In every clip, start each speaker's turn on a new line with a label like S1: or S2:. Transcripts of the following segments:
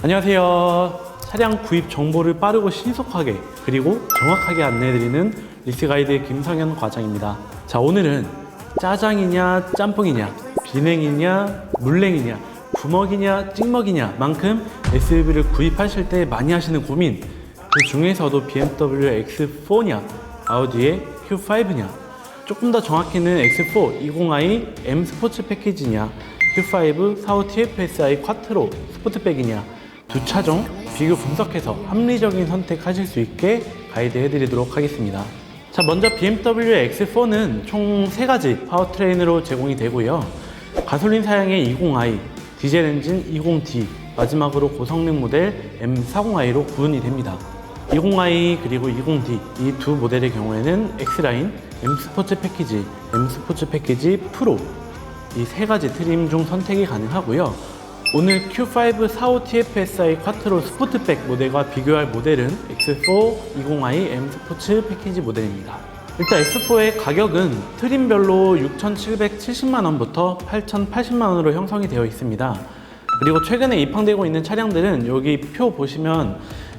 S1: 안녕하세요. 차량 구입 정보를 빠르고 신속하게 그리고 정확하게 안내해드리는 리스가이드 김성현 과장입니다. 자 오늘은 짜장이냐 짬뽕이냐 비냉이냐 물냉이냐 부먹이냐 찍먹이냐 만큼 SUV를 구입하실 때 많이 하시는 고민 그 중에서도 BMW X4냐 아우디의 Q5냐 조금 더 정확히는 X4 20i M 스포츠 패키지냐 Q5 45 TFSI 쿼트로 스포트백이냐 두 차종 비교 분석해서 합리적인 선택하실 수 있게 가이드 해 드리도록 하겠습니다. 자 먼저 BMW X4는 총세 가지 파워트레인으로 제공이 되고요. 가솔린 사양의 20i, 디젤 엔진 20D, 마지막으로 고성능 모델 M40i로 구분이 됩니다. 20i 그리고 20D 이 두 모델의 경우에는 X라인, M 스포츠 패키지, M 스포츠 패키지 프로 이 세 가지 트림 중 선택이 가능하고요. 오늘 Q5 45 TFSI 쿼트로 스포트백 모델과 비교할 모델은 X4 20i M 스포츠 패키지 모델입니다. 일단 X4의 가격은 트림별로 6,770만 원부터 8,080만 원으로 형성이 되어 있습니다. 그리고 최근에 입항되고 있는 차량들은 여기 표 보시면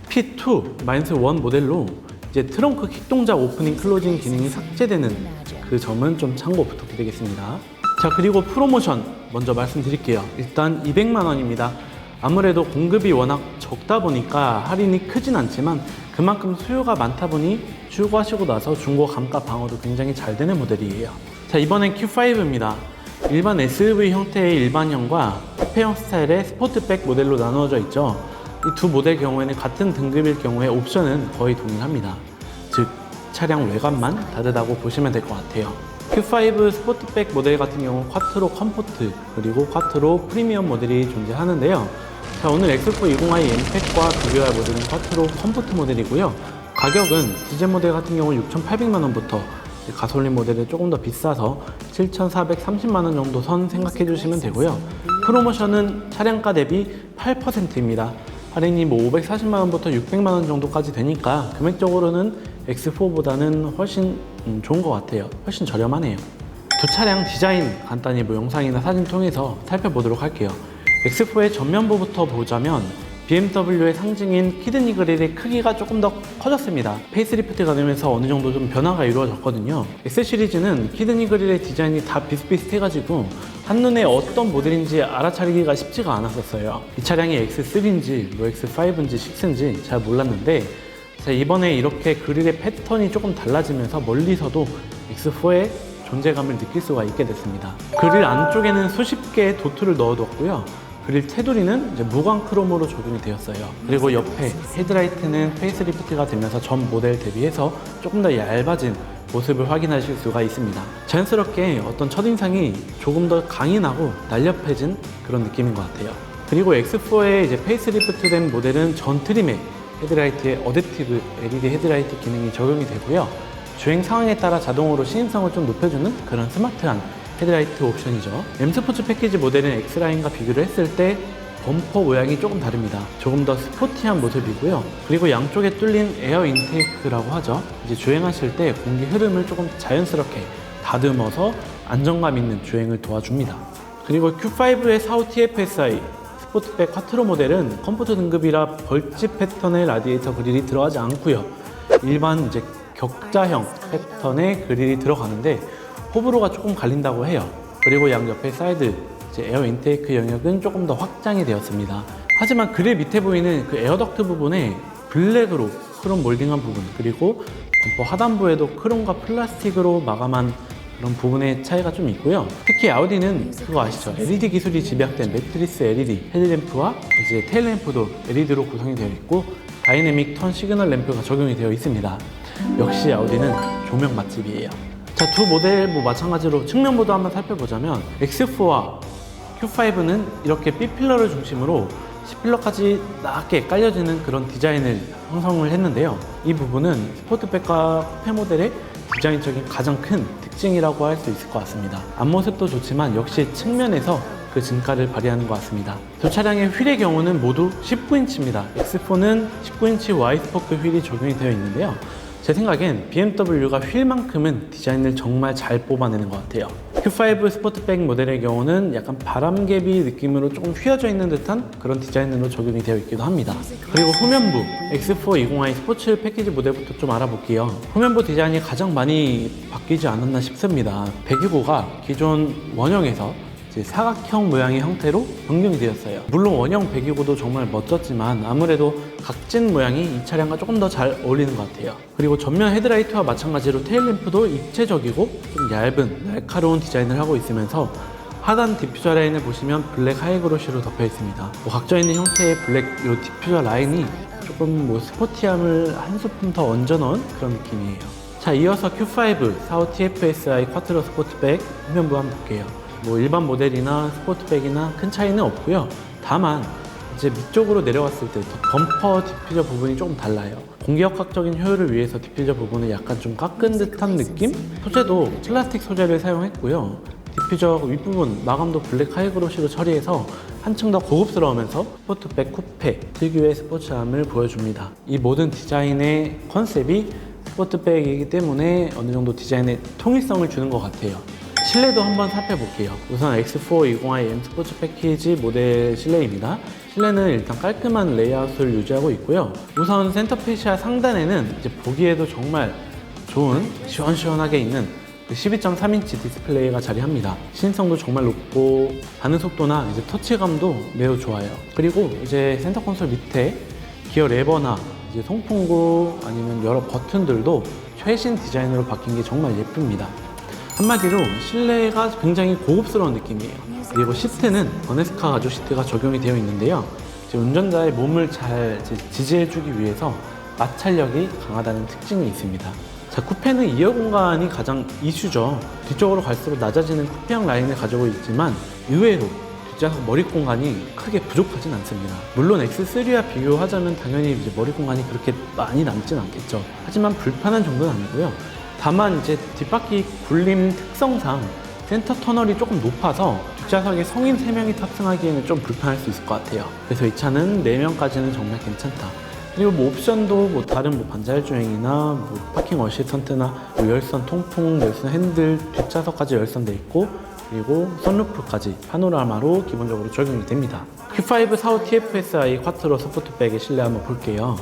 S1: P2 마이너스 1 모델로 이제 트렁크 킥 동작 오프닝 클로징 기능이 삭제되는 그 점은 좀 참고 부탁드리겠습니다. 자 그리고 프로모션 먼저 말씀드릴게요. 일단 200만 원입니다. 아무래도 공급이 워낙 적다 보니까 할인이 크진 않지만 그만큼 수요가 많다 보니 출고하시고 나서 중고 감가 방어도 굉장히 잘 되는 모델이에요. 자 이번엔 Q5입니다. 일반 SUV 형태의 일반형과 쿠페형 스타일의 스포트백 모델로 나누어져 있죠. 이 두 모델 경우에는 같은 등급일 경우에 옵션은 거의 동일합니다. 즉 차량 외관만 다르다고 보시면 될 것 같아요. Q5 스포트백 모델 같은 경우 쿼트로 컴포트 그리고 쿼트로 프리미엄 모델이 존재하는데요. 자, 오늘 X4 20i M팩과 비교할 모델은 쿼트로 컴포트 모델이고요. 가격은 디젤 모델 같은 경우 6,800만 원부터 가솔린 모델은 조금 더 비싸서 7,430만 원 정도 선 생각해 주시면 되고요. 프로모션은 차량가 대비 8%입니다. 할인이 뭐 540만 원부터 600만 원 정도까지 되니까 금액적으로는 X4보다는 훨씬 음, 좋은 것 같아요. 훨씬 저렴하네요. 두 차량 디자인 간단히 뭐 영상이나 사진 통해서 살펴보도록 할게요. X4의 전면부부터 보자면 BMW의 상징인 키드니 그릴의 크기가 조금 더 커졌습니다. 페이스리프트가 되면서 어느 정도 좀 변화가 이루어졌거든요. X 시리즈는 키드니 그릴의 디자인이 다 비슷비슷해가지고 한눈에 어떤 모델인지 알아차리기가 쉽지가 않았었어요. 이 차량이 X3인지 뭐 X5인지 6인지 잘 몰랐는데 자, 이번에 이렇게 그릴의 패턴이 조금 달라지면서 멀리서도 X4의 존재감을 느낄 수가 있게 됐습니다. 그릴 안쪽에는 수십 개의 도트를 넣어뒀고요. 그릴 테두리는 이제 무광 크롬으로 적용이 되었어요. 그리고 옆에 헤드라이트는 페이스리프트가 되면서 전 모델 대비해서 조금 더 얇아진 모습을 확인하실 수가 있습니다. 자연스럽게 어떤 첫인상이 조금 더 강인하고 날렵해진 그런 느낌인 것 같아요. 그리고 X4의 이제 페이스리프트 된 모델은 전 트림에 헤드라이트에 어댑티브 LED 헤드라이트 기능이 적용이 되고요. 주행 상황에 따라 자동으로 시인성을 좀 높여주는 그런 스마트한 헤드라이트 옵션이죠. M 스포츠 패키지 모델은 X라인과 비교를 했을 때 범퍼 모양이 조금 다릅니다. 조금 더 스포티한 모습이고요. 그리고 양쪽에 뚫린 에어 인테이크라고 하죠. 이제 주행하실 때 공기 흐름을 조금 자연스럽게 다듬어서 안정감 있는 주행을 도와줍니다. 그리고 Q5의 45 TFSI 스포트백 쿼트로 모델은 컴포트 등급이라 벌집 패턴의 라디에이터 그릴이 들어가지 않고요. 일반 이제 격자형 패턴의 그릴이 들어가는데 호불호가 조금 갈린다고 해요. 그리고 양 옆에 사이드 에어 인테이크 영역은 조금 더 확장이 되었습니다. 하지만 그릴 밑에 보이는 그 에어덕트 부분에 블랙으로 크롬 몰딩한 부분 그리고 범퍼 하단부에도 크롬과 플라스틱으로 마감한 그런 부분의 차이가 좀 있고요. 특히 아우디는 그거 아시죠? LED 기술이 집약된 매트리스 LED 헤드램프와 이제 테일램프도 LED로 구성이 되어 있고 다이내믹 턴 시그널 램프가 적용이 되어 있습니다. 역시 아우디는 조명 맛집이에요. 자, 두 모델 뭐 마찬가지로 측면부도 한번 살펴보자면 X4와 Q5는 이렇게 B필러를 중심으로 C필러까지 낮게 깔려지는 그런 디자인을 형성을 했는데요. 이 부분은 스포트백과 쿠페 모델의 디자인적인 가장 큰 특징이라고 할 수 있을 것 같습니다. 앞모습도 좋지만 역시 측면에서 그 진가를 발휘하는 것 같습니다. 두 차량의 휠의 경우는 모두 19인치입니다. X4는 19인치 Y스포크 휠이 적용이 되어 있는데요. 제 생각엔 BMW가 휠만큼은 디자인을 정말 잘 뽑아내는 것 같아요. Q5 스포트백 모델의 경우는 약간 바람개비 느낌으로 조금 휘어져 있는 듯한 그런 디자인으로 적용이 되어 있기도 합니다. 그리고 후면부 X4 20i 스포츠 패키지 모델부터 좀 알아볼게요. 후면부 디자인이 가장 많이 바뀌지 않았나 싶습니다. 배기구가 기존 원형에서 사각형 모양의 형태로 변경이 되었어요. 물론 원형 배기구도 정말 멋졌지만 아무래도 각진 모양이 이 차량과 조금 더 잘 어울리는 것 같아요. 그리고 전면 헤드라이트와 마찬가지로 테일램프도 입체적이고 좀 얇은 날카로운 디자인을 하고 있으면서 하단 디퓨저 라인을 보시면 블랙 하이그로시로 덮여 있습니다. 뭐 각져 있는 형태의 블랙 요 디퓨저 라인이 조금 뭐 스포티함을 한 스푼 더 얹어 넣은 그런 느낌이에요. 자, 이어서 Q5 45 TFSI 쿼트로 스포츠백 후면부 한번 볼게요. 뭐 일반 모델이나 스포츠백이나 큰 차이는 없고요. 다만 이제 밑쪽으로 내려갔을 때 범퍼 디퓨저 부분이 조금 달라요. 공기역학적인 효율을 위해서 디퓨저 부분을 약간 좀 깎은 듯한 느낌? 소재도 플라스틱 소재를 사용했고요. 디퓨저 윗부분 마감도 블랙 하이그로시로 처리해서 한층 더 고급스러우면서 스포츠백 쿠페 특유의 스포츠함을 보여줍니다. 이 모든 디자인의 컨셉이 스포츠백이기 때문에 어느 정도 디자인의 통일성을 주는 것 같아요. 실내도 한번 살펴볼게요. 우선 X4 20i M 스포츠 패키지 모델 실내입니다. 실내는 일단 깔끔한 레이아웃을 유지하고 있고요. 우선 센터페시아 상단에는 이제 보기에도 정말 좋은 시원시원하게 있는 12.3인치 디스플레이가 자리합니다. 신성도 정말 높고 반응 속도나 이제 터치감도 매우 좋아요. 그리고 이제 센터 콘솔 밑에 기어 레버나 이제 송풍구 아니면 여러 버튼들도 최신 디자인으로 바뀐 게 정말 예쁩니다. 한마디로 실내가 굉장히 고급스러운 느낌이에요. 그리고 시트는 버네스카 가죽 시트가 적용이 되어 있는데요. 운전자의 몸을 잘 지지해주기 위해서 마찰력이 강하다는 특징이 있습니다. 자, 쿠페는 2열 공간이 가장 이슈죠. 뒤쪽으로 갈수록 낮아지는 쿠페형 라인을 가지고 있지만 의외로 뒷좌석 머리 공간이 크게 부족하진 않습니다. 물론 X3와 비교하자면 당연히 이제 머리 공간이 그렇게 많이 남진 않겠죠. 하지만 불편한 정도는 아니고요. 다만 이제 뒷바퀴 굴림 특성상 센터 터널이 조금 높아서 뒷좌석에 성인 3명이 탑승하기에는 좀 불편할 수 있을 것 같아요. 그래서 이 차는 4명까지는 정말 괜찮다. 그리고 뭐 옵션도 뭐 다른 뭐 반자율 주행이나 뭐 파킹 어시스턴트나 뭐 열선 통풍, 열선 핸들, 뒷좌석까지 열선돼 있고 그리고 선루프까지 파노라마로 기본적으로 적용이 됩니다. Q5 45 TFSI 쿼트로 스포트백의 실내 한번 볼게요.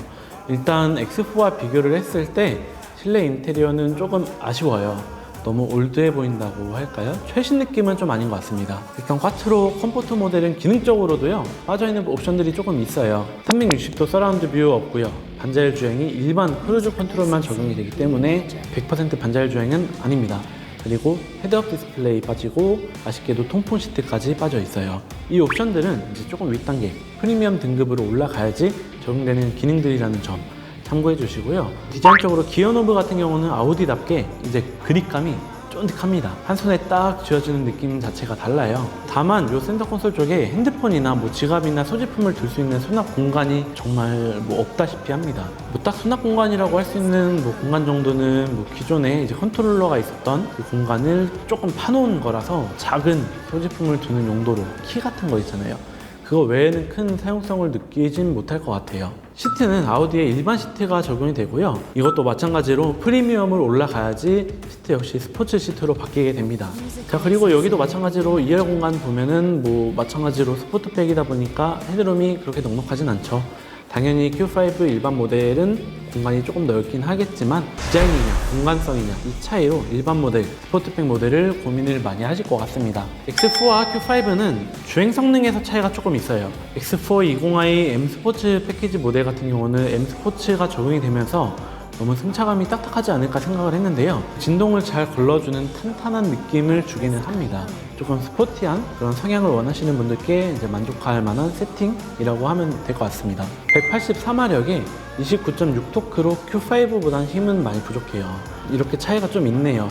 S1: 일단 X4와 비교를 했을 때 실내 인테리어는 조금 아쉬워요. 너무 올드해 보인다고 할까요? 최신 느낌은 좀 아닌 것 같습니다. 일단 쿼트로 컴포트 모델은 기능적으로도요 빠져있는 옵션들이 조금 있어요. 360도 서라운드 뷰 없고요. 반자율 주행이 일반 크루즈 컨트롤만 적용이 되기 때문에 100% 반자율 주행은 아닙니다. 그리고 헤드업 디스플레이 빠지고 아쉽게도 통풍 시트까지 빠져 있어요. 이 옵션들은 이제 조금 윗단계 프리미엄 등급으로 올라가야지 적용되는 기능들이라는 점 참고해 주시고요. 디자인적으로 기어 노브 같은 경우는 아우디답게 이제 그립감이 쫀득합니다. 한 손에 딱 쥐어지는 느낌 자체가 달라요. 다만 이 센터 콘솔 쪽에 핸드폰이나 뭐 지갑이나 소지품을 둘 수 있는 수납 공간이 정말 뭐 없다시피 합니다. 뭐 딱 수납 공간이라고 할 수 있는 뭐 공간 정도는 뭐 기존에 이제 컨트롤러가 있었던 그 공간을 조금 파놓은 거라서 작은 소지품을 두는 용도로 키 같은 거 있잖아요. 그거 외에는 큰 사용성을 느끼진 못할 것 같아요. 시트는 아우디의 일반 시트가 적용이 되고요. 이것도 마찬가지로 프리미엄을 올라가야지 시트 역시 스포츠 시트로 바뀌게 됩니다. 자 그리고 여기도 마찬가지로 2열 공간 보면은 뭐 마찬가지로 스포트백이다 보니까 헤드룸이 그렇게 넉넉하진 않죠. 당연히 Q5 일반 모델은 공간이 조금 넓긴 하겠지만 디자인이냐 공간성이냐 이 차이로 일반 모델, 스포트백 모델을 고민을 많이 하실 것 같습니다. X4와 Q5는 주행 성능에서 차이가 조금 있어요. X4 20i M 스포츠 패키지 모델 같은 경우는 M 스포츠가 적용이 되면서 너무 승차감이 딱딱하지 않을까 생각을 했는데요. 진동을 잘 걸러주는 탄탄한 느낌을 주기는 합니다. 조금 스포티한 그런 성향을 원하시는 분들께 이제 만족할 만한 세팅이라고 하면 될 것 같습니다. 184마력에 29.6토크로 Q5보다는 힘은 많이 부족해요. 이렇게 차이가 좀 있네요.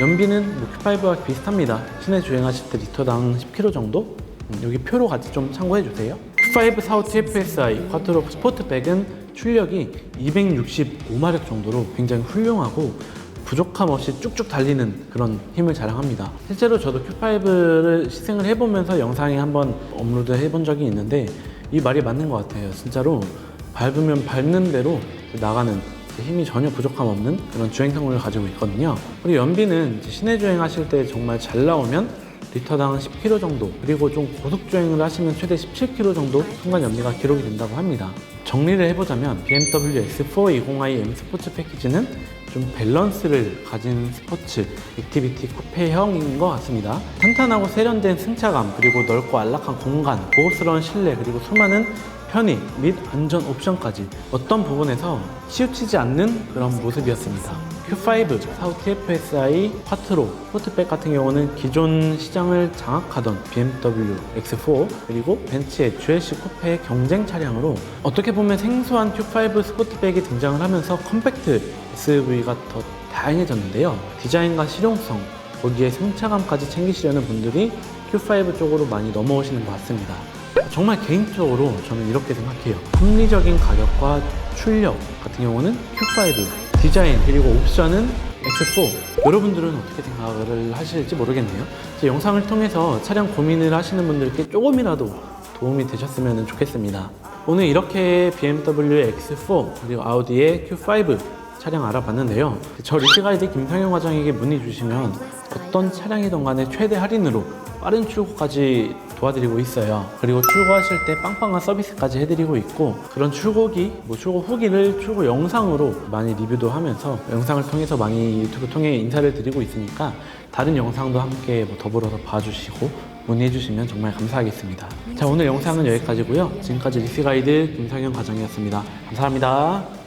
S1: 연비는 뭐 Q5와 비슷합니다. 시내 주행하실 때 리터당 10km 정도? 음, 여기 표로 같이 좀 참고해 주세요. Q5 45 TFSI 쿼트로 스포트백은 출력이 265마력 정도로 굉장히 훌륭하고 부족함 없이 쭉쭉 달리는 그런 힘을 자랑합니다. 실제로 저도 Q5를 시승을 해보면서 영상에 한번 업로드 해본 적이 있는데 이 말이 맞는 것 같아요. 진짜로 밟으면 밟는 대로 나가는 힘이 전혀 부족함 없는 그런 주행 성능을 가지고 있거든요. 그리고 연비는 시내 주행하실 때 정말 잘 나오면 리터당 10km 정도 그리고 좀 고속 주행을 하시면 최대 17km 정도 순간 연비가 기록이 된다고 합니다. 정리를 해보자면 BMW X4 20i M 스포츠 패키지는 좀 밸런스를 가진 스포츠 액티비티 쿠페형인 것 같습니다. 탄탄하고 세련된 승차감 그리고 넓고 안락한 공간, 고급스러운 실내 그리고 수많은 편의 및 안전 옵션까지 어떤 부분에서 치우치지 않는 그런 모습이었습니다. Q5, 사우 TFSI, 콰트로, 스포트백 같은 경우는 기존 시장을 장악하던 BMW X4 그리고 벤츠의 GLC 쿠페의 경쟁 차량으로 어떻게 보면 생소한 Q5 스포트백이 등장을 하면서 컴팩트 SUV가 더 다양해졌는데요. 디자인과 실용성, 거기에 승차감까지 챙기시려는 분들이 Q5 쪽으로 많이 넘어오시는 것 같습니다. 정말 개인적으로 저는 이렇게 생각해요. 합리적인 가격과 출력 같은 경우는 Q5, 디자인 그리고 옵션은 X4. 여러분들은 어떻게 생각을 하실지 모르겠네요. 제 영상을 통해서 차량 고민을 하시는 분들께 조금이라도 도움이 되셨으면 좋겠습니다. 오늘 이렇게 BMW X4 그리고 아우디의 Q5 차량 알아봤는데요. 저 리스가이드 김상현 과장에게 문의 주시면 어떤 차량이든 간에 최대 할인으로 빠른 출고까지 도와드리고 있어요. 그리고 출고하실 때 빵빵한 서비스까지 해드리고 있고 그런 출고기, 뭐 출고 후기를 출고 영상으로 많이 리뷰도 하면서 영상을 통해서 많이 유튜브 통해 인사를 드리고 있으니까 다른 영상도 함께 뭐 더불어서 봐주시고 문의해 주시면 정말 감사하겠습니다. 자 오늘 영상은 여기까지고요. 지금까지 리스가이드 김상현 과장이었습니다. 감사합니다.